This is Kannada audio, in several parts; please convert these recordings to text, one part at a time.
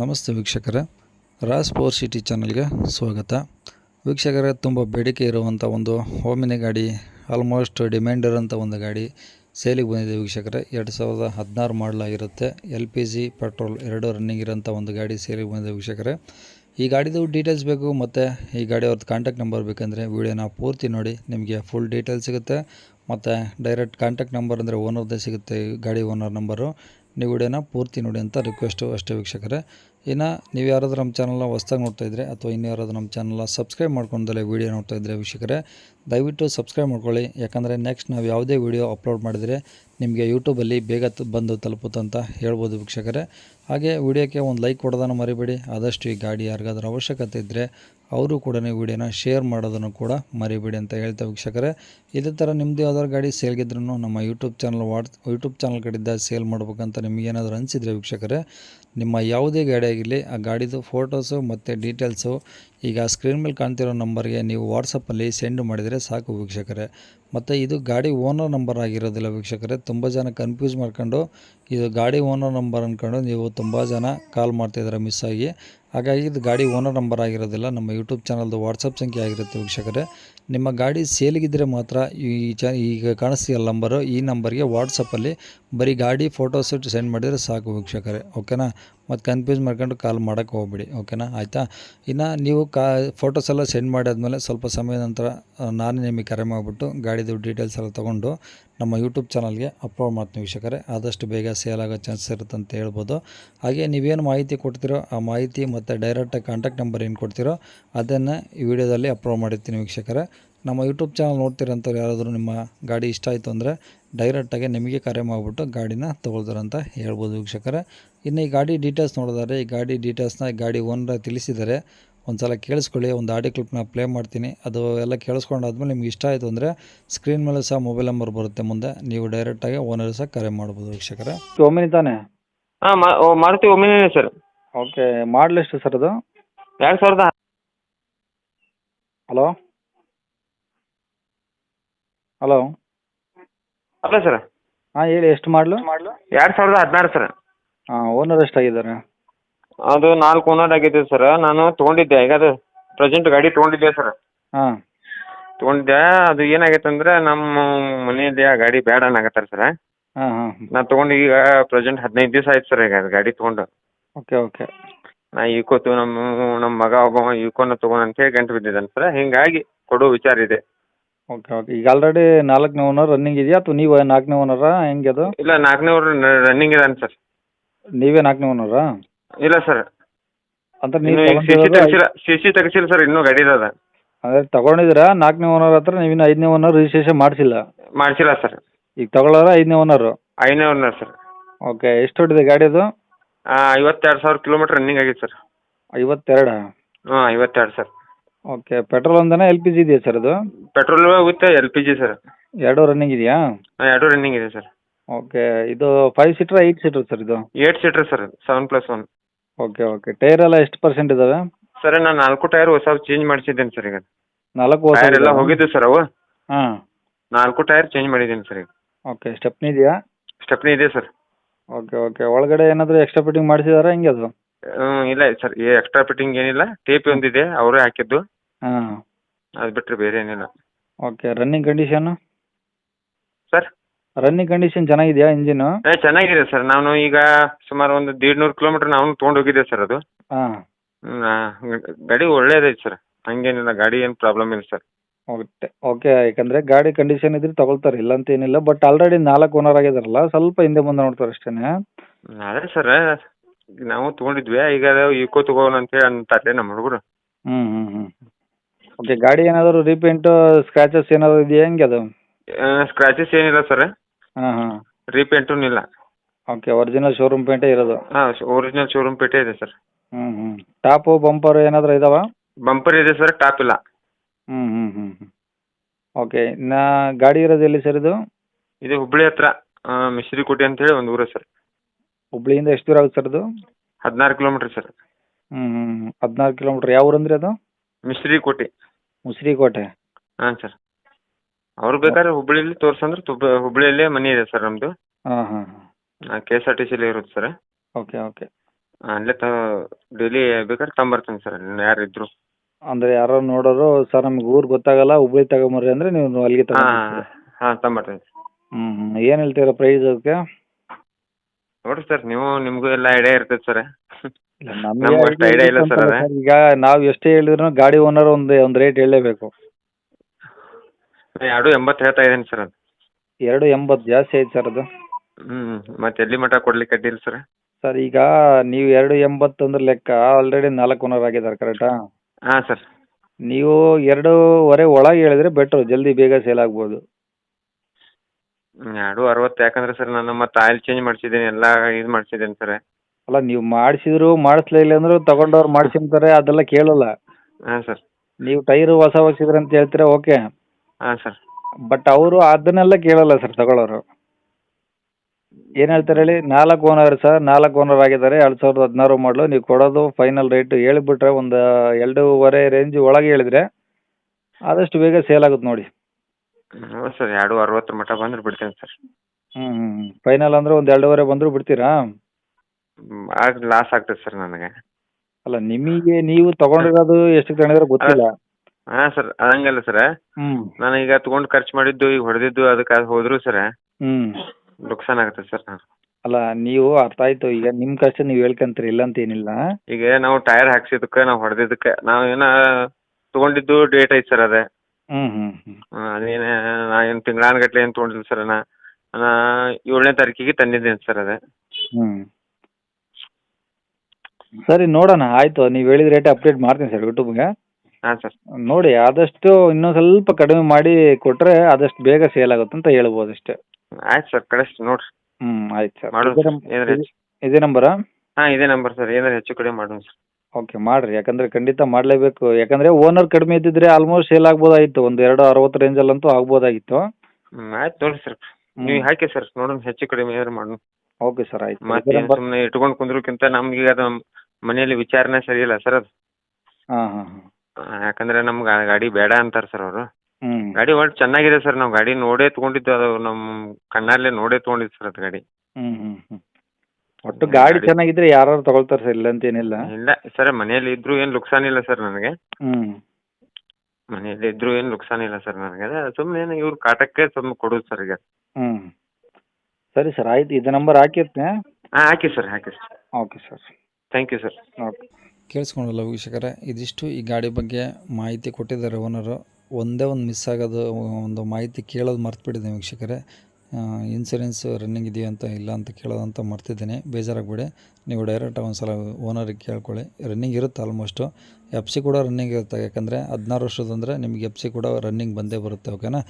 ನಮಸ್ತೆ ವೀಕ್ಷಕರೇ ರಾಸ್ ಪೋರ್ ಸಿಟಿ ಚಾನಲ್ಗೆ ಸ್ವಾಗತ. ವೀಕ್ಷಕರೇ, ತುಂಬ ಬೇಡಿಕೆ ಇರುವಂಥ ಒಂದು ಓಮಿನಿ ಗಾಡಿ ಆಲ್ಮೋಸ್ಟ್ ಡಿಮ್ಯಾಂಡ್ ಇರೋಂಥ ಒಂದು ಗಾಡಿ ಸೇಲಿಗೆ ಬಂದಿದೆ ವೀಕ್ಷಕರೇ. ಎರಡು ಸಾವಿರದ ಹದಿನಾರು ಮಾಡಲಾಗಿರುತ್ತೆ ಎಲ್ ಪಿ ಜಿ ಪೆಟ್ರೋಲ್ ಎರಡು ರನ್ನಿಂಗ್ ಇರೋಂಥ ಒಂದು ಗಾಡಿ ಸೇಲಿಗೆ ಬಂದಿದೆ ವೀಕ್ಷಕರೇ. ಈ ಗಾಡಿದು ಡೀಟೇಲ್ಸ್ ಬೇಕು ಮತ್ತು ಈ ಗಾಡಿ ಅವ್ರದ್ದು ಕಾಂಟ್ಯಾಕ್ಟ್ ನಂಬರ್ ಬೇಕಂದರೆ ವೀಡಿಯೋನ ಪೂರ್ತಿ ನೋಡಿ, ನಿಮಗೆ ಫುಲ್ ಡೀಟೇಲ್ಸ್ ಸಿಗುತ್ತೆ. ಮತ್ತು ಡೈರೆಕ್ಟ್ ಕಾಂಟ್ಯಾಕ್ಟ್ ನಂಬರ್ ಅಂದರೆ ಓನರ್ದೇ ಸಿಗುತ್ತೆ ಗಾಡಿ ಓನರ್ ನಂಬರು ನೀವು ವಿಡಿಯೋನ ಪೂರ್ತಿ ನೋಡಿ ಅಂತ ರಿಕ್ವೆಸ್ಟು ಅಷ್ಟೇ ವೀಕ್ಷಕರೇ. ಇನ್ನು ನೀವು ಯಾರಾದರೂ ನಮ್ಮ ಚಾನಲ್ನ ಹೊಸ್ದಾಗಿ ನೋಡ್ತಾ ಇದ್ದರೆ ಅಥವಾ ಇನ್ನು ಯಾರಾದರೂ ನಮ್ಮ ಚಾನಲ್ನ ಸಬ್ಸ್ಕ್ರೈಬ್ ಮಾಡ್ಕೊಂಡಲ್ಲೇ ವೀಡಿಯೋ ನೋಡ್ತಾ ಇದ್ದರೆ ವೀಕ್ಷಕರೇ ದಯವಿಟ್ಟು ಸಬ್ಸ್ಕ್ರೈಬ್ ಮಾಡ್ಕೊಳ್ಳಿ. ಯಾಕಂದರೆ ನೆಕ್ಸ್ಟ್ ನಾವು ಯಾವುದೇ ವಿಡಿಯೋ ಅಪ್ಲೋಡ್ ಮಾಡಿದರೆ ನಿಮಗೆ ಯೂಟ್ಯೂಬಲ್ಲಿ ಬೇಗ ಬಂದು ತಲುಪುತ್ತಂತ ಹೇಳ್ಬೋದು ವೀಕ್ಷಕರೇ. ಹಾಗೆ ವಿಡಿಯೋಕ್ಕೆ ಒಂದು ಲೈಕ್ ಕೊಡೋದನ್ನು ಮರಿಬೇಡಿ. ಆದಷ್ಟು ಈ ಗಾಡಿ ಯಾರಿಗಾದ್ರೂ ಅವಶ್ಯಕತೆ ಇದ್ದರೆ ಅವರು ಕೂಡ ವಿಡಿಯೋನ ಶೇರ್ ಮಾಡೋದನ್ನು ಕೂಡ ಮರಿಬೇಡಿ ಅಂತ ಹೇಳ್ತಾ ವೀಕ್ಷಕರೇ. ಇದೇ ಥರ ನಿಮ್ಮದು ಯಾವ್ದಾದ್ರು ಗಾಡಿ ಸೇಲ್ಗಿದ್ರೂ ನಮ್ಮ YouTube channel whats YouTube channel ಕಡೆಯಿಂದ ಸೇಲ್ ಮಾಡ್ಬೇಕಂತ ನಿಮಗೇನಾದರೂ ಅನಿಸಿದರೆ ವೀಕ್ಷಕರೇ, ನಿಮ್ಮ ಯಾವುದೇ ಗಾಡಿ ಆಗಿರಲಿ, ಆ ಗಾಡಿದು ಫೋಟೋಸು ಮತ್ತು ಡೀಟೇಲ್ಸು ಈಗ ಸ್ಕ್ರೀನ್ ಮೇಲೆ ಕಾಣ್ತಿರೋ ನಂಬರ್ಗೆ ನೀವು ವಾಟ್ಸಪ್ಪಲ್ಲಿ ಸೆಂಡ್ ಮಾಡಿದರೆ ಸಾಕು ವೀಕ್ಷಕರೇ. ಮತ್ತು ಇದು ಗಾಡಿ ಓನರ್ ನಂಬರ್ ಆಗಿರೋದಿಲ್ಲ ವೀಕ್ಷಕರೇ. ತುಂಬ ಜನ ಕನ್ಫ್ಯೂಸ್ ಮಾಡ್ಕೊಂಡು ಇದು ಗಾಡಿ ಓನರ್ ನಂಬರ್ ಅಂದ್ಕೊಂಡು ನೀವು ತುಂಬ ಜನ ಕಾಲ್ ಮಾಡ್ತಿದ್ದಾರೆ ಮಿಸ್ ಆಗಿ. ಹಾಗಾಗಿ ಇದು ಗಾಡಿ ಓನರ್ ನಂಬರ್ ಆಗಿರೋದಿಲ್ಲ. ನಮ್ಮ ಯೂಟ್ಯೂಬ್ ಚಾನಲ್ದು ವಾಟ್ಸಪ್ ಸಂಖ್ಯೆ ಆಗಿರುತ್ತೆ ವೀಕ್ಷಕರೇ. ನಿಮ್ಮ ಗಾಡಿ ಸೇಲಿಗಿದ್ದರೆ ಮಾತ್ರ ಈ ಚ, ಈಗ ಕಾಣಿಸ್ತಿಲ್ಲ ನಂಬರು ಈ ನಂಬರ್ಗೆ ವಾಟ್ಸಪ್ಪಲ್ಲಿ ಬರೀ ಗಾಡಿ ಫೋಟೋಸ್ ಸೆಂಡ್ ಮಾಡಿದರೆ ಸಾಕು ವೀಕ್ಷಕರೇ. ಓಕೆನಾ ಮತ್ತು ಕನ್ಫ್ಯೂಸ್ ಮಾಡ್ಕೊಂಡು ಕಾಲ್ ಮಾಡೋಕ್ಕೆ ಹೋಗ್ಬಿಡಿ ಓಕೆನಾ ಆಯಿತಾ? ಇನ್ನು ನೀವು ಕಾ ಫೋಟೋಸ್ ಎಲ್ಲ ಸೆಂಡ್ ಮಾಡಾದ್ಮೇಲೆ ಸ್ವಲ್ಪ ಸಮಯದ ನಂತರ ನಾನು ನಿಮಗೆ ಕರೆ ಮಾಡಿಬಿಟ್ಟು ಗಾಡಿದು ಡೀಟೇಲ್ಸ್ ಎಲ್ಲ ತೊಗೊಂಡು ನಮ್ಮ ಯೂಟ್ಯೂಬ್ ಚಾನಲ್ಗೆ ಅಪ್ಲೋಡ್ ಮಾಡ್ತೀನಿ ವೀಕ್ಷಕರೇ. ಆದಷ್ಟು ಬೇಗ ಸೇಲ್ ಆಗೋ ಚಾನ್ಸಸ್ ಇರುತ್ತೆ ಅಂತ ಹೇಳ್ಬೋದು. ಹಾಗೆ ನೀವೇನು ಮಾಹಿತಿ ಕೊಡ್ತೀರೋ ಆ ಮಾಹಿತಿ ಮತ್ತು ಡೈರೆಕ್ಟಾಗಿ ಕಾಂಟ್ಯಾಕ್ಟ್ ನಂಬರ್ ಏನು ಕೊಡ್ತೀರೋ ಅದನ್ನು ಈ ವಿಡಿಯೋದಲ್ಲಿ ಅಪ್ಲೋಡ್ ಮಾಡಿರ್ತೀನಿ ವೀಕ್ಷಕರೇ. ನಮ್ಮ ಯೂಟ್ಯೂಬ್ ಚಾನಲ್ ನೋಡ್ತಿರೋಂಥವ್ರು ಯಾರಾದರೂ ನಿಮ್ಮ ಗಾಡಿ ಇಷ್ಟ ಆಯಿತು ಅಂದರೆ ಡೈರೆಕ್ಟಾಗಿ ನಿಮಗೆ ಕರೆ ಮಾಡಿಬಿಟ್ಟು ಗಾಡಿನ ತೊಗೊಳ್ತಾರಂತ ಹೇಳ್ಬೋದು ವೀಕ್ಷಕರೇ. ಇನ್ನು ಈ ಗಾಡಿ ಡೀಟೇಲ್ಸ್ ನೋಡಿದರೆ ಈ ಗಾಡಿ ಡೀಟೇಲ್ಸ್ನ ಈ ಗಾಡಿ ಓನರ್ ತಿಳಿಸಿದರೆ ಒಂದು ಸಲ ಕೇಳಿಸ್ಕೊಳ್ಳಿ ಒಂದು ಆಡಿಯೋ ಕ್ಲಿಪ್ನ ಪ್ಲೇ ಮಾಡ್ತೀನಿ. ಅದು ಎಲ್ಲ ಕೇಳಿಸ್ಕೊಂಡಾದ್ಮೇಲೆ ನಿಮ್ಗೆ ಇಷ್ಟ ಆಯಿತು ಅಂದರೆ ಸ್ಕ್ರೀನ್ ಮೇಲೆ ಸಹ ಮೊಬೈಲ್ ನಂಬರ್ ಬರುತ್ತೆ ಮುಂದೆ. ನೀವು ಡೈರೆಕ್ಟಾಗಿ ಓನರ್ ಸಹ ಕರೆ ಮಾಡ್ಬೋದು ವೀಕ್ಷಕರೇ. ಒಮ್ಮೆ ತಾನೆ? ಹಾಂ ಮಾರುತಿ ಒಮ್ಮಿನೇ ಸರ್. ಓಕೆ ಮಾಡಲ್ ಎಷ್ಟು ಸರ್ ಅದು? ಎರಡು ಸಾವಿರದ ಹಲೋ? ಹಲೋ ಅಲ್ಲ ಸರ್ ಹಾಂ ಹೇಳಿ ಎಷ್ಟು ಮಾಡಲು? ಎರಡು ಸಾವಿರದ ಹದಿನಾರು ಸರ್ ಹಾಂ ಓನರ್ ಎಷ್ಟಾಗಿದ್ದಾರೆ? ಅದು ನಾಲ್ಕು ಓನರ್ ಆಗಿದೆ ಸರ್ ನಾನು ತೊಗೊಂಡಿದ್ದೆ ಈಗ ಅದು ಪ್ರೆಸೆಂಟ್ ಗಾಡಿ ತೊಗೊಂಡಿದ್ದೆ ಸರ್ ಹಾಂ. ತೊಗೊಂಡಿದ್ದೆ ಅದು ಏನಾಗೈತೆ ಅಂದ್ರೆ ನಮ್ಮ ಮನೆಯಲ್ಲಿ ಆ ಗಾಡಿ ಬೇಡ ಅನ್ನಕತ್ತಾರೆ ಸರ್ ಹಾಂ ಹಾಂ. ನಾನು ತೊಗೊಂಡು ಈಗ ಪ್ರೆಸೆಂಟ್ ಹದಿನೈದು ದಿವಸ ಆಯ್ತು ಸರ್ ಈಗ ಅದು ಗಾಡಿ ತೊಗೊಂಡು. Okay okay. ನಾ ಈಕೋತು ನಮ್ಮ ನಮ್ಮ ಮಗ ಒಬ್ಬ ಈಕೋನ ತೊಗೊಂಡು ಅಂತೇಳಿ ಗಂಟು ಬಿದ್ದಿದ್ದಾನೆ ಸರ್ ಹಿಂಗಾಗಿ ಕೊಡೋ ವಿಚಾರ ಇದೆ. ಓಕೆ ಓಕೆ ಈಗ ಆಲ್ರೆಡಿ ನಾಲ್ಕನೇ ಓನರ್ ರನ್ನಿಂಗ್ ಇದೆಯಾ? ಅಥವಾ ನೀವು ನಾಲ್ಕನೇ ಓನರಾ ಹೆಂಗೆ ಅದು? ಇಲ್ಲ ನಾಲ್ಕನೇ ರನ್ನಿಂಗ್ ಇದಾನೆ ಸರ್ ನೀವೇ ನಾಲ್ಕನೇ ಓನರಾ ಇಲ್ಲ ಸರ್ ಅಂದ್ರೆ ನೀವು ಇನ್ನು ಈಗ ಸಿ ಸಿ ತಗೊಂಡಿರೋದು ತೆಗ್ಸಿಲ್ಲ ಸಿ ಸಿ ತೆಗ್ಸಿಲ್ಲ ಸರ್ ಇನ್ನೂ ಗಾಡಿ ಅದ ಅಂದ್ರೆ ತಗೊಂಡಿದ್ದೀರಾ? ನಾಲ್ಕನೇ ಓನರ್ ಹತ್ರ ನೀವಿನ್ನು ಐದನೇ ಓನರ್ ರಿಜಿಸ್ಟ್ರೇಷನ್ ಮಾಡಿಸಿಲ್ಲ? ಮಾಡಿಸಿಲ್ಲ ಸರ್ ಈಗ ತಗೊಳ್ಳೋರ ಐದನೇ ಓನರು ಓನರ್ ಸರ್ ಓಕೆ ಎಷ್ಟು ಹೊಡಿದೆ ಗಾಡಿ ಅದು? ಐವತ್ತೆರಡು ಸಾವಿರ ಕಿಲೋಮೀಟ್ರ್ ರನ್ನಿಂಗ್ ಆಗಿದೆ ಸರ್ ಐವತ್ತೆರಡಾ? ಹಾಂ ಐವತ್ತೆರಡು ಸರ್ ಓಕೆ ಪೆಟ್ರೋಲ್ ಒಂದೇನಾ ಎಲ್ ಪಿ ಜಿ ಇದೆಯಾ ಸರ್ ಅದು? Petrol with L P G sir. ಎರಡು ರನ್ನಿಂಗ್ ಇದೆಯಾ? ಎರಡು ರನ್ನಿಂಗ್ ಇದೆ ಸರ್. ಓಕೆ ಇದು five seater eight seater sir ಇದು? Eight seater sir seven plus one okay okay tyre ಎಲ್ಲ ಎಷ್ಟು ಪರ್ಸೆಂಟ್ ಇದಾವೆ? ಸರ್ ನಾನು ನಾಲ್ಕು ಟೈರ್ ಹೊಸ ಚೇಂಜ್ ಮಾಡಿಸಿದ್ದೇನೆ ಸರ್ ಈಗ. ನಾಲ್ಕು ಹೊಸ ಟೈರ್ ಎಲ್ಲ ಹೋಗಿದ್ದು ಸರ್ ಅವು. ಹಾಂ. ನಾಲ್ಕು ಟೈರ್ ಚೇಂಜ್ ಮಾಡಿದ್ದೀನಿ ಸರ್ ಈಗ. ಓಕೆ ಸ್ಟೆಪ್ನಿ ಇದೆಯಾ? ಸ್ಟೆಪ್ನಿ ಇದೆ ಸರ್. ಓಕೆ ಓಕೆ ಒಳಗಡೆ ಏನಾದರೂ ಎಕ್ಸ್ಟ್ರಾ ಫಿಟ್ಟಿಂಗ್ ಮಾಡಿಸಿದಾರಾ? ಹೆಂಗೆ ಅದು? ಹ್ಞೂ ಇಲ್ಲ ಸರ್ ಎಕ್ಸ್ಟ್ರಾ ಫಿಟ್ಟಿಂಗ್ ಏನಿಲ್ಲ. ಟೇಪ್ ಒಂದಿದೆ ಅವರೇ ಹಾಕಿದ್ದು. ಹಾಂ. ಅದು ಬಿಟ್ಟರೆ ಬೇರೆ ಏನಿಲ್ಲ. Okay running condition sir running condition ಚೆನ್ನಾಗಿದೆಯಾ ಇಂಜಿನು ಏ ಚೆನ್ನಾಗಿದೆ ಸರ್ ನಾನು ಈಗ ಸುಮಾರು ಒಂದು ನೂರು ಕಿಲೋಮೀಟ್ರ್ ನಾವು ತೊಗೊಂಡು ಹೋಗಿದ್ದೆ ಸರ್ ಅದು. ಹಾಂ. ಹ್ಮ್, ಆ, ಗಾಡಿ ಒಳ್ಳೇದೈತೆ ಸರ್ ಹಂಗೇನಿಲ್ಲ ಗಾಡಿ ಏನು ಪ್ರಾಬ್ಲಮ್ ಇಲ್ಲ ಸರ್ ಓಕೆ ಓಕೆ ಯಾಕಂದರೆ ಗಾಡಿ ಕಂಡೀಷನ್ ಇದ್ರೆ ತಗೊಳ್ತಾರೆ ಇಲ್ಲ ಅಂತ ಏನಿಲ್ಲ ಬಟ್ ಆಲ್ರೆಡಿ ನಾಲ್ಕು ಓನರ್ ಆಗಿದಾರಲ್ಲ ಸ್ವಲ್ಪ ಹಿಂದೆ ಮುಂದೆ ನೋಡ್ತಾರೆ ಅಷ್ಟೇ ಅದೇ ಸರ್ ನಾವು ತಗೊಂಡಿದ್ವಿ. ಈಗ ಈಕೋ ತಗೋಣ ಅಂತೇಳಿ ಅಂತಾರೆ ನಮ್ಮ ಹುಡುಗರು. ಹ್ಞೂ ಹ್ಞೂ ಹ್ಞೂ ಓಕೆ ಗಾಡಿ ಏನಾದರೂ ರೀಪೇಂಟು ಸ್ಕ್ರಾಚಸ್ ಏನಾದರೂ ಇದೆಯಾ? ಹೆಂಗೆ ಅದು? ಸ್ಕ್ರಾಚಸ್ ಏನಿಲ್ಲ ಸರ್. ಹಾಂ ಹಾಂ. ರೀಪೇಂಟೂ ಇಲ್ಲ. ಓಕೆ ಒರಿಜಿನಲ್ ಶೋರೂಮ್ ಪೇಂಟೇ ಇರೋದು? ಹಾಂ ಒರಿಜಿನಲ್ ಶೋರೂಮ್ ಪೇಟೆ ಇದೆ ಸರ್. ಹ್ಞೂ ಹ್ಞೂ ಟಾಪು ಬಂಪರ್ ಏನಾದರೂ ಇದಾವ? ಬಂಪರ್ ಇದೆ ಸರ್ ಟಾಪ್ ಇಲ್ಲ. ಹ್ಞೂ ಹ್ಞೂ ಹ್ಞೂ ಹ್ಞೂ ಓಕೆ ನಾ ಗಾಡಿ ಇರೋದು ಎಲ್ಲಿ ಸರ್ ಇದು? ಇದು ಹುಬ್ಬಳ್ಳಿ ಹತ್ರ ಅಂತ ಹೇಳಿ ಒಂದು ಊರು ಸರ್. ಹುಬ್ಳಿಯಿಂದ ಎಷ್ಟು ದೂರ ಆಗುತ್ತೆ ಸರ್ ಅದು? ಹದಿನಾರು ಕಿಲೋಮೀಟರ್ ಸರ್. ಹ್ಮ್ ಹದಿನಾರು ಕಿಲೋಮೀಟ್ರ್. ಯಾವ ಊರು ಅಂದ್ರೆ ಅದು? ಮಿಶ್ರಿಕೋಟೆ ಮುಸ್ರಿಕೋಟೆ. ಹಾಂ ಸರ್. ಅವ್ರು ಬೇಕಾದ್ರೆ ಹುಬ್ಳಿಲಿ ತೋರ್ಸಂದ್ರೆ ಹುಬ್ಳಿಯಲ್ಲೇ ಮನೆ ಇದೆ ಸರ್ ನಮ್ಮದು ಹಾಂ ಹಾಂ ಕೆ ಎಸ್ ಆರ್ ಟಿ ಸಿಲಿ ಇರುತ್ತೆ ಸರ್. Okay okay. ಅಲ್ಲೇ ತ ಡೈಲಿ ಬೇಕಾದ್ರೆ ತಗೊಂಬರ್ತೀನಿ ಸರ್ ಯಾರು ಇದ್ರು ಅಂದ್ರೆ ಯಾರೋ ನೋಡೋರು ಸರ್ ನಮ್ಗೆ ಊರು ಗೊತ್ತಾಗಲ್ಲ ಹುಬ್ಳಿ ತಗೊಂಬರ್ರಿ ಅಂದ್ರೆ ನೀವು ಅಲ್ಲಿಗೆ ಹಾಂ ತಗೊಂಡು ಹಾಂ ತಗೊಂಬರ್ತೀನಿ ಹ್ಞೂ ಹ್ಞೂ ಏನು ಹೇಳ್ತೀರಾ ಪ್ರೈಸ್ ಅದಕ್ಕೆ? ನೋಡಿರಿ ಸರ್ ನೀವು ನಿಮಗೂ ಎಲ್ಲ ಐಡಿಯಾ ಇರ್ತೈತೆ ಸರ್ ಐಡಿಯಾ ನಮ್ಗೆ ಅಷ್ಟು idea ಇಲ್ಲ ಸರ್ ಅದೇ. ಈಗ ನಾವ್ ಎಷ್ಟೇ ಹೇಳಿದ್ರು ಗಾಡಿ ಓನರ್ ಒಂದ್ ಒಂದು ರೇಟ್ ಹೇಳಲೇಬೇಕು. ಎರಡು ಎಂಬತ್ತು ಹೇಳ್ತಾ ಇದ್ದೀನಿ ಸರ್ ಅದು. ಎರಡು ಎಂಬತ್ತು ಜಾಸ್ತಿ ಐತೆ ಸರ್ ಅದು. ಹ್ಮ್ ಮತ್ತೆ ಎಲ್ಲಿ ಮಟ್ಟ ಕೊಡ್ಲಿಕ್ಕೆ ಅಡ್ಡಿಲ್ಲ ಸರ್ ಸರ್ ಈಗ ನೀವು ಎರಡು ಎಂಬತ್ತು ಅಂದ್ರೆ ಲೆಕ್ಕ ಆಲ್ರೆಡಿ ನಾಲ್ಕು ಓನರ್ ಆಗಿದ್ದಾರೆ ಕರೆಕ್ಟಾ ಹಾ ಸರ್ ನೀವು ಎರಡೂವರೆ ಒಳಗೆ ಹೇಳಿದ್ರೆ ಬೆಟ್ರು ಜಲ್ದಿ ಬೇಗ ಸೇಲ್ ಆಗ್ಬೋದು. ಎರಡು ಅರವತ್ತು. ಯಾಕಂದ್ರೆ ಸರ್ ನಾನು ಮತ್ತೆ ಆಯಿಲ್ ಚೇಂಜ್ ಮಾಡಿಸಿದ್ದೀನಿ ಎಲ್ಲ ಇದು ಮಾಡಿಸಿದ್ದೀನಿ ಸರ್. ಅಲ್ಲ ನೀವು ಮಾಡಿಸಿದ್ರು ಮಾಡಿಸ್ಲಿಲ್ಲ ಅಂದ್ರು ತಗೊಂಡವ್ರು ಮಾಡಿಸಿರ್ತಾರೆ ಅದೆಲ್ಲ ಕೇಳಲ್ಲ. ಹಾಂ ಸರ್. ನೀವು ಟೈರು ಹೊಸ ಹೊಸಿದ್ರೆ ಅಂತ ಹೇಳ್ತೀರಾ ಓಕೆ? ಹಾಂ ಸರ್. ಬಟ್ ಅವರು ಅದನ್ನೆಲ್ಲ ಕೇಳಲ್ಲ ಸರ್ ತಗೊಳ್ಳೋರು. ಏನು ಹೇಳ್ತಾರೆ ಹೇಳಿ ನಾಲ್ಕು ಓನರ್ ಸರ್ ನಾಲ್ಕು ಓನರ್ ಆಗಿದ್ದಾರೆ ಎರಡು ಸಾವಿರದ ಹದಿನಾರು ಮಾಡಲು ನೀವು ಕೊಡೋದು ಫೈನಲ್ ರೇಟ್ ಹೇಳಿಬಿಟ್ರೆ ಒಂದು ಎರಡೂವರೆ ರೇಂಜ್ ಒಳಗೆ ಹೇಳಿದ್ರೆ ಆದಷ್ಟು ಬೇಗ ಸೇಲ್ ಆಗುತ್ತೆ ನೋಡಿ. ಹ್ಞೂ ಸರ್ ಎರಡು ಅರವತ್ತರ ಮಟ್ಟ ಬಂದ್ರೆ ಬಿಡ್ತೀನಿ ಸರ್. ಹ್ಞೂ ಹ್ಞೂ ಹ್ಞೂ ಫೈನಲ್ ಅಂದ್ರೆ ಒಂದು ಎರಡೂವರೆ ಬಂದರೂ ಬಿಡ್ತೀರಾ? ಆಗ ಲಾಸ್ ಆಗ್ತದೆ ಸರ್ ನನಗೆ. ಅಲ್ಲ ನಿಮಗೆ ನೀವು ತಗೊಂಡಿರೋದು ಎಷ್ಟು ತಗೊಂಡಿದ್ರೆ ಗೊತ್ತಿಲ್ಲ. ಹಾಂ ಸರ್ ಹಂಗಲ್ಲ ಸರ್. ಹ್ಞೂ ನಾನು ಈಗ ತೊಗೊಂಡು ಖರ್ಚು ಮಾಡಿದ್ದು ಈಗ ಹೊಡೆದಿದ್ದು ಅದಕ್ಕೆ ಅದು ಹೋದ್ರು ಸರ್. ಹ್ಮ್. ನುಕ್ಸಾನ್ ಆಗುತ್ತೆ ಸರ್. ನಾನು ಅಲ್ಲ ನೀವು ಅರ್ಥ ಆಯ್ತು. ಈಗ ನಿಮ್ಮ ಕಷ್ಟ ನೀವು ಹೇಳ್ಕಂತೀರಿ ಇಲ್ಲ ಅಂತ ಏನಿಲ್ಲ ಈಗ ನಾವು ಟೈರ್ ಹಾಕ್ಸಿದ್ದಕ್ಕೆ ನಾವು ಹೊಡೆದಿದ್ದಕ್ಕೆ ನಾವು ಏನೋ ತಗೊಂಡಿದ್ದು ಡೇಟ್ ಐತೆ ಸರ್ ಅದೇ. ಹ್ಞೂ ಹ್ಞೂ ಹ್ಞೂ ಹ್ಮ್, ಅದೇನು ನಾ ಏನು ತಿಂಗಳಾನ್ಗಟ್ಲೆ ಏನು ತೊಗೊಂಡಿಲ್ಲ ಸರ್ ನಾ. ನಾ ಏಳನೇ ತಾರೀಕಿಗೆ ತಂದಿದ್ದೇನೆ ಸರ್ ಅದೇ. ಹ್ಮ್. ಸರಿ ನೋಡೋಣ. ಆಯ್ತು ನೀವು ಹೇಳಿದ ರೇಟ್ ಅಪ್ಡೇಟ್ ಮಾಡ್ತೀನಿ ಸರ್ ಯೂಟ್ಯೂಬ್ಗೆ. ಹಾಂ ಸರ್ ನೋಡಿ ಆದಷ್ಟು ಇನ್ನೂ ಸ್ವಲ್ಪ ಕಡಿಮೆ ಮಾಡಿ ಕೊಟ್ಟರೆ ಆದಷ್ಟು ಬೇಗ ಸೇಲ್ ಆಗುತ್ತೆ ಅಂತ ಹೇಳ್ಬೋದು ಅಷ್ಟೇ. ಆಯ್ತು ಸರ್ ಕಳಿಸ್ತೀನಿ ನೋಡಿರಿ. ಹ್ಞೂ ಆಯ್ತು ಸರ್ ಮಾಡೋಣ ಇದೇ ನಂಬರಾ? ಹಾಂ ಇದೇ ನಂಬರ್ ಸರ್ ಏನಾರು ಹೆಚ್ಚು ಕಡಿಮೆ ಮಾಡೋಣ ಸರ್ ಓಕೆ ಮಾಡ್ರಿ. ಯಾಕಂದರೆ ಖಂಡಿತ ಮಾಡಲೇಬೇಕು. ಯಾಕಂದರೆ ಓನರ್ ಕಡಿಮೆ ಇದ್ದಿದ್ರೆ ಆಲ್ಮೋಸ್ಟ್ ಸೇಲ್ ಆಗ್ಬೋದಾಗಿತ್ತು. ಒಂದು ಎರಡು ಅರವತ್ತು ರೇಂಜಲ್ಲಂತೂ ಆಗ್ಬೋದಾಗಿತ್ತು. ಹ್ಞೂ ಆಯ್ತು ತೊಗೊಳಿ ಸರ್ ನೀವು ಹಾಕಿ ಸರ್ ನೋಡೋಣ ಹೆಚ್ಚು ಕಡಿಮೆ ಏನಾರು ಮಾಡೋಣ. ಓಕೆ ಸರ್ ಆಯ್ತು. ಮತ್ತೆ ಇದೇ ನಂಬರ್ ಸುಮ್ಮನೆ ಇಟ್ಕೊಂಡು ಕುಂದ್ರಕ್ಕಿಂತ ನಮ್ಗೆ ಅದು ಮನೆಯಲ್ಲಿ ವಿಚಾರಣೆ ಸರಿ ಇಲ್ಲ ಸರ್ ಅದು. ಹಾಂ ಹಾಂ ಹಾಂ. ಆ, ಯಾಕಂದ್ರೆ ನಮ್ಗೆ ಆ ಗಾಡಿ ಬೇಡ ಅಂತಾರೆ ಸರ್ ಅವರು. ಹ್ಞೂ ಗಾಡಿ ಒಳ್ಳೆ ಚೆನ್ನಾಗಿದೆ ಸರ್ ನಾವು ಗಾಡಿ ನೋಡೇ ತೊಗೊಂಡಿದ್ದು ಅದು ನಮ್ಮ ಕಣ್ಣಲ್ಲೇ ನೋಡೇ ತೊಗೊಂಡಿದ್ದು ಸರ್ ಅದು ಗಾಡಿ. ಹ್ಞೂ ಒಟ್ಟು ಗಾಡಿ ಚೆನ್ನಾಗಿದ್ರೆ ಯಾರು ತಗೊಳ್ತಾರೆ ಸರ್ ಇಲ್ಲ ಅಂತೇನಿಲ್ಲ ಇಲ್ಲ ಸರ್ ಮನೆಯಲ್ಲಿ ಇದ್ರೂ ಏನು ನುಕ್ಸಾನ್ ಇಲ್ಲ ಸರ್ ನನಗೆ. ಹ್ಮ್. ಮನೆಯಲ್ಲಿ ಇದ್ರೂ ಏನು ನುಕ್ಸಾನ್ ಇಲ್ಲ ಸರ್ ನನಗೆ. ಸುಮ್ಮನೆ ಇವ್ರು ಕಾಟಕ್ಕೆ ಸುಮ್ಮನೆ ಕೊಡೋದು ಸರ್ ಈಗ. ಹ್ಮ್. ಸರಿ ಸರ್ ಆಯ್ತು ಇದು ನಂಬರ್ ಹಾಕಿರ್ತೀನಿ. ಹಾಂ ಹಾಕಿ sir hockey sir. Okay sir. Thank you sir okay. ಕೇಳಿಸ್ಕೊಂಡಲ್ಲ ವೀಕ್ಷಕರೇ ಇದಿಷ್ಟು ಈ ಗಾಡಿ ಬಗ್ಗೆ ಮಾಹಿತಿ ಕೊಟ್ಟಿದ್ದಾರೆ ಓನರು ಒಂದೇ ಒಂದು ಮಿಸ್ ಆಗೋದು ಒಂದು ಮಾಹಿತಿ ಕೇಳೋದು ಮರ್ತು ಬಿಟ್ಟಿದ್ದೆ ವೀಕ್ಷಕರೇ. ಇನ್ಸೂರೆನ್ಸ್ ರನ್ನಿಂಗ್ ಇದೆಯಾ ಅಂತ ಇಲ್ಲ ಅಂತ ಕೇಳೋದಂತ ಮರ್ತಿದ್ದೀನಿ. ಬೇಜಾರಾಗಬೇಡಿ. ನೀವು ಡೈರೆಕ್ಟ್ ಒಂದು ಸಲ ಓನರಿಗೆ ಕೇಳ್ಕೊಳ್ಳಿ. ರನ್ನಿಂಗ್ ಇರುತ್ತೆ ಆಲ್ಮೋಸ್ಟು ಎಫ್ ಸಿ ಕೂಡ ರನ್ನಿಂಗ್ ಇರುತ್ತೆ. ಯಾಕಂದರೆ ಹದಿನಾರು ವರ್ಷದಂದರೆ ನಿಮಗೆ ಎಫ್ ಸಿ ಕೂಡ ರನ್ನಿಂಗ್ ಬಂದೇ ಬರುತ್ತೆ ಓಕೆನಾ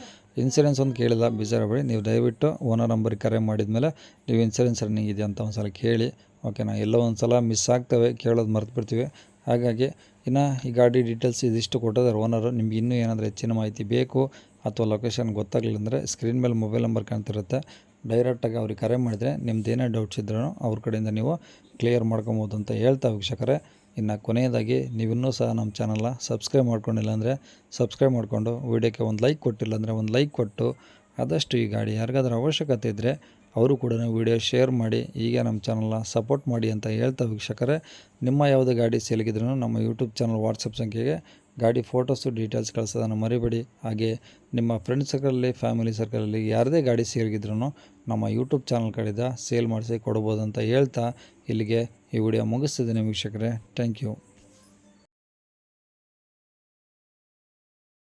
ಇನ್ಸೂರೆನ್ಸ್ ಒಂದು ಕೇಳಿಲ್ಲ, ಬೇಜಾರಾಗಬೇಡಿ. ನೀವು ದಯವಿಟ್ಟು ಓನರ್ ನಂಬರಿಗೆ ಕರೆ ಮಾಡಿದ್ಮೇಲೆ ನೀವು ಇನ್ಸೂರೆನ್ಸ್ ರನ್ನಿಂಗ್ ಇದೆಯಾ ಅಂತ ಒಂದು ಸಲ ಕೇಳಿ ಓಕೆನಾ ಎಲ್ಲೋ ಒಂದು ಸಲ ಮಿಸ್ ಆಗ್ತವೆ, ಕೇಳೋದು ಮರ್ತು ಬಿಡ್ತೀವಿ ಹಾಗಾಗಿ ಇನ್ನು ಈ ಗಾಡಿ ಡೀಟೇಲ್ಸ್ ಇದಿಷ್ಟು ಕೊಟ್ಟಿದ್ದಾರೆ ಓನರು ನಿಮ್ಗೆ ಇನ್ನೂ ಏನಾದರೂ ಹೆಚ್ಚಿನ ಮಾಹಿತಿ ಬೇಕು ಅಥವಾ ಲೊಕೇಶನ್ ಗೊತ್ತಾಗಲಿಲ್ಲ ಅಂದರೆ ಸ್ಕ್ರೀನ್ ಮೇಲೆ ಮೊಬೈಲ್ ನಂಬರ್ ಕಾಣ್ತಿರುತ್ತೆ. ಡೈರೆಕ್ಟಾಗಿ ಅವ್ರಿಗೆ ಕರೆ ಮಾಡಿದರೆ ನಿಮ್ದು ಡೌಟ್ಸ್ ಇದ್ರೂ ಅವ್ರ ಕಡೆಯಿಂದ ನೀವು ಕ್ಲಿಯರ್ ಮಾಡ್ಕೊಬೋದು ಅಂತ ಹೇಳ್ತಾ ವೀಕ್ಷಕರೇ. ಇನ್ನು ಕೊನೆಯದಾಗಿ ನೀವಿನ್ನೂ ಸಹ ನಮ್ಮ ಚಾನಲ್ನ ಸಬ್ಸ್ಕ್ರೈಬ್ ಮಾಡ್ಕೊಂಡಿಲ್ಲ ಅಂದರೆ ಸಬ್ಸ್ಕ್ರೈಬ್ ಮಾಡಿಕೊಂಡು ವೀಡಿಯೋಕ್ಕೆ ಒಂದು ಲೈಕ್ ಕೊಟ್ಟಿಲ್ಲ ಅಂದರೆ ಒಂದು ಲೈಕ್ ಕೊಟ್ಟು ಆದಷ್ಟು ಈ ಗಾಡಿ ಯಾರಿಗಾದ್ರೂ ಅವಶ್ಯಕತೆ ಇದ್ದರೆ ಅವರು ಕೂಡ ವಿಡಿಯೋ ಶೇರ್ ಮಾಡಿ ಈಗ ನಮ್ಮ ಚಾನಲ್ನ ಸಪೋರ್ಟ್ ಮಾಡಿ ಅಂತ ಹೇಳ್ತಾ ವೀಕ್ಷಕರೇ. ನಿಮ್ಮ ಯಾವುದೇ ಗಾಡಿ ಸೇಲ್ಗಿದ್ರೂ ನಮ್ಮ ಯೂಟ್ಯೂಬ್ ಚಾನಲ್ ವಾಟ್ಸಪ್ ಸಂಖ್ಯೆಗೆ ಗಾಡಿ ಫೋಟೋಸು, ಡೀಟೇಲ್ಸ್ ಕಳಿಸೋದನ್ನು ಮರಿಬೇಡಿ. ಹಾಗೆ ನಿಮ್ಮ ಫ್ರೆಂಡ್ ಸರ್ಕಲಲ್ಲಿ ಫ್ಯಾಮಿಲಿ ಸರ್ಕಲಲ್ಲಿ ಯಾರದೇ ಗಾಡಿ ಸೇರಿಗಿದ್ರು ನಮ್ಮ ಯೂಟ್ಯೂಬ್ ಚಾನಲ್ ಕಡೆಯಿಂದ ಸೇಲ್ ಮಾಡಿಸಿ ಕೊಡ್ಬೋದು ಅಂತ ಹೇಳ್ತಾ ಇಲ್ಲಿಗೆ ಈ ವಿಡಿಯೋ ಮುಗಿಸ್ತಿದ್ದೀನಿ ವೀಕ್ಷಕರೇ. Thank you